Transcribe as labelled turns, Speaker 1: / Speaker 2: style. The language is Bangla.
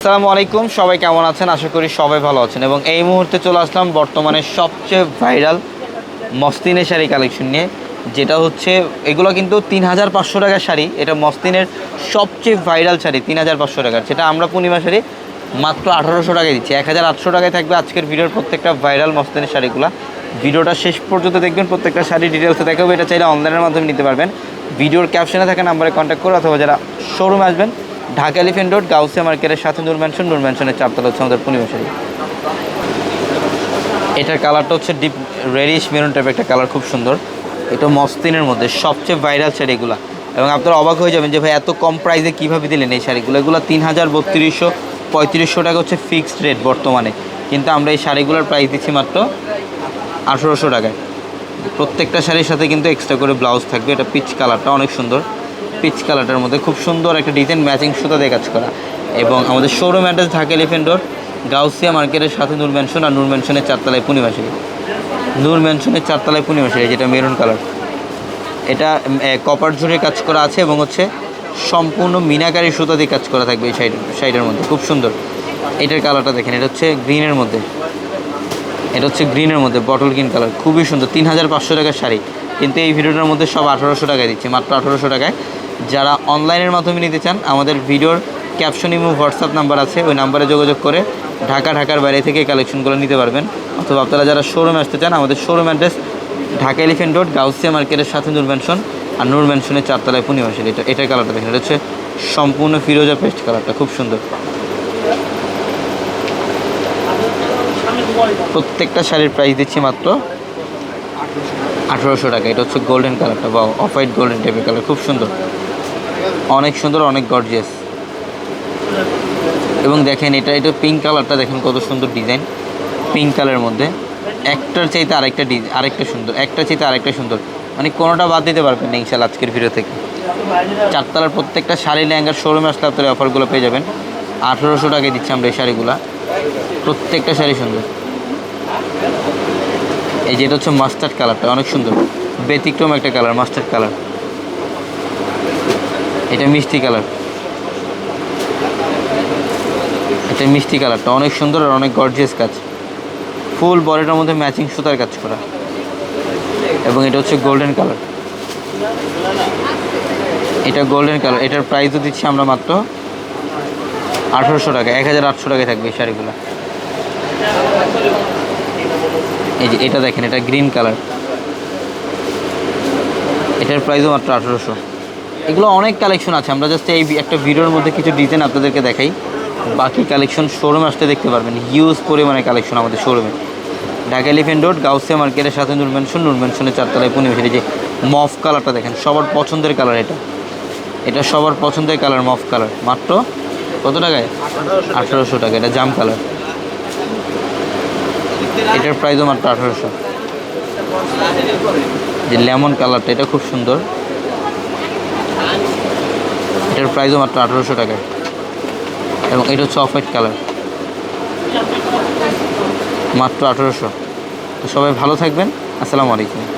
Speaker 1: আসসালামু আলাইকুম, সবাই কেমন আছেন? আশা করি সবাই ভালো আছেন। এবং এই মুহূর্তে চলে আসলাম বর্তমানে সবচেয়ে ভাইরাল মস্তিনের শাড়ি কালেকশন নিয়ে, যেটা হচ্ছে, এগুলো কিন্তু তিন হাজার পাঁচশো টাকার শাড়ি। এটা মস্তিনের সবচেয়ে ভাইরাল শাড়ি, তিন হাজার পাঁচশো টাকার। যেটা আমরা পূর্ণিমা শাড়ি মাত্র আঠারোশো টাকায় দিচ্ছি। এক হাজার আটশো টাকায় থাকবে আজকের ভিডিওর প্রত্যেকটা ভাইরাল মস্তিনের শাড়িগুলো। ভিডিওটা শেষ পর্যন্ত দেখবেন, প্রত্যেকটা শাড়ি ডিটেলসে দেখাবো। এটা চাইলে অনলাইনের মাধ্যমে নিতে পারবেন। ভিডিওর ক্যাপশনে থাকা নাম্বারে কন্ট্যাক্ট করে অথবা যারা শোরুমে আসবেন ঢাকা এলিফেন্ট রোড, গাউসিয়া মার্কেটের সাথে নূর ম্যানশন নূর ম্যানশনের চারতলা হচ্ছে আমাদের পূর্ণিমা শাড়ি এটার কালারটা হচ্ছে ডিপ রেডিশ মেরুন টাইপের একটা কালার, খুব সুন্দর। এটা মস্তিনের মধ্যে সবচেয়ে ভাইরাল শাড়ি এগুলো। এবং আপনারা অবাক হয়ে যাবেন যে ভাই, এত কম প্রাইসে কীভাবে দিলেন এই শাড়িগুলো? এগুলো তিন হাজার বত্রিশশো, পঁয়ত্রিশশো টাকা হচ্ছে ফিক্সড রেট বর্তমানে। কিন্তু আমরা এই শাড়িগুলোর প্রাইস দিচ্ছি মাত্র আঠেরোশো টাকায়। প্রত্যেকটা শাড়ির সাথে কিন্তু এক্সট্রা করে ব্লাউজ থাকবে। এটা পিচ কালারটা অনেক সুন্দর। পিচ কালারটার মধ্যে খুব সুন্দর একটা ডিজাইন ম্যাচিং সুতা দিয়ে কাজ করা। এবং আমাদের showroom address Dhaka elephant Gausia মার্কেটের সাথে নূর ম্যানশন আর নূর ম্যানশনের চারতলায় পূর্ণিমা শাড়ি নূর ম্যানশনের চারতলায় পূর্ণিমা শাড়ি যেটা মেরুন কালার এটা কপার জুড়ে কাজ করা আছে এবং হচ্ছে সম্পূর্ণ মিনাকারি সুতা দিয়ে কাজ করা থাকবে এই সাইড সাইডের মধ্যে, খুব সুন্দর। এটার কালারটা দেখেন, এটা হচ্ছে গ্রিনের মধ্যে। এটা হচ্ছে গ্রিনের মধ্যে বটল গ্রিন কালার খুবই সুন্দর। তিন হাজার পাঁচশো টাকার শাড়ি। কিন্তু এই ভিডিওটার মধ্যে সব আঠারোশো টাকায় দিচ্ছে, মাত্র আঠারোশো টাকায়। যারা অনলাইনের মাধ্যমে নিতে চান, আমাদের ভিডিওর ক্যাপশন ইমো হোয়াটসঅ্যাপ নাম্বার আছে, ওই নাম্বারে যোগাযোগ করে ঢাকা, ঢাকার বাইরে থেকে কালেকশনগুলো নিতে পারবেন। অথবা আপনারা যারা শোরুমে আসতে চান, আমাদের showroom address Dhaka elephant road Gausia মার্কেটের সাথে নূর ম্যানশন আর নূর ম্যানশনের চারতলায় পূর্ণিমাসের এটা, এটার কালারটা দেখেন, এটা হচ্ছে সম্পূর্ণ ফিরোজা পেস্ট কালারটা খুব সুন্দর। প্রত্যেকটা শাড়ির প্রাইস দিচ্ছি মাত্র আঠেরোশো টাকা। এটা হচ্ছে গোল্ডেন কালারটা বা অফ হোয়াইট গোল্ডেন টাইপের কালার খুব সুন্দর। অনেক সুন্দর, অনেক গর্জিয়াস এবং দেখেন, এটা এটা পিঙ্ক কালারটা দেখেন কত সুন্দর ডিজাইন পিঙ্ক কালারের মধ্যে। একটার চাইতে আরেকটা আরেকটা সুন্দর একটা চাইতে আরেকটা সুন্দর। মানে কোনোটা বাদ দিতে পারবেন না ইনশাল্লাহ আজকের ভিডিও থেকে। চারতলার প্রত্যেকটা শাড়ি লেহেঙ্গার শোরুমে আসলে আপনারা অফারগুলো পেয়ে যাবেন। আঠেরোশো টাকায় দিচ্ছি আমরা এই শাড়িগুলো। প্রত্যেকটা শাড়ি সুন্দর। এই যেটা হচ্ছে মাস্টার্ড কালারটা অনেক সুন্দর। ব্যতিক্রম একটা কালার মাস্টার্ড কালার এটা মিষ্টি কালার। এটা মিষ্টি কালারটা। অনেক সুন্দর আর অনেক গর্জিয়াস কাজ। ফুল বডিটার মধ্যে ম্যাচিং সুতার কাজ করা। এবং এটা হচ্ছে গোল্ডেন কালার এটা গোল্ডেন কালার এটার প্রাইসও দিচ্ছি আমরা মাত্র আঠেরোশো টাকা। এক হাজার আটশো টাকায় থাকবে শাড়িগুলো। এই যে এটা দেখেন, এটা গ্রিন কালার এটার প্রাইসও মাত্র আঠেরোশো। এগুলো অনেক কালেকশন আছে। আমরা জাস্ট এই একটা ভিডিওর মধ্যে কিছু ডিজাইন আপনাদেরকে দেখাই। বাকি কালেকশন শোরুমে আসতে দেখতে পারবেন। হিউজ পরিমাণে কালেকশন আমাদের শোরুমে ঢাকা এলিফেন্ট রোড গাউসিয়া মার্কেটের সাথে নূর ম্যানশন নূর ম্যানশনের চারতলায় পুনে এই যে মফ কালারটা দেখেন, সবার পছন্দের কালার এটা। এটা সবার পছন্দের কালার মফ কালার মাত্র কত টাকায়? আঠারোশো টাকা, এটা জাম কালার এটার প্রাইসও মাত্র আঠারোশো। যে লেমন কালারটা এটা খুব সুন্দর। এটার প্রাইসও মাত্র আঠারোশো টাকা। এবং এটা হচ্ছে অফ হোয়াইট কালার মাত্র আঠারোশো। তো সবাই ভালো থাকবেন। আসসালামু আলাইকুম।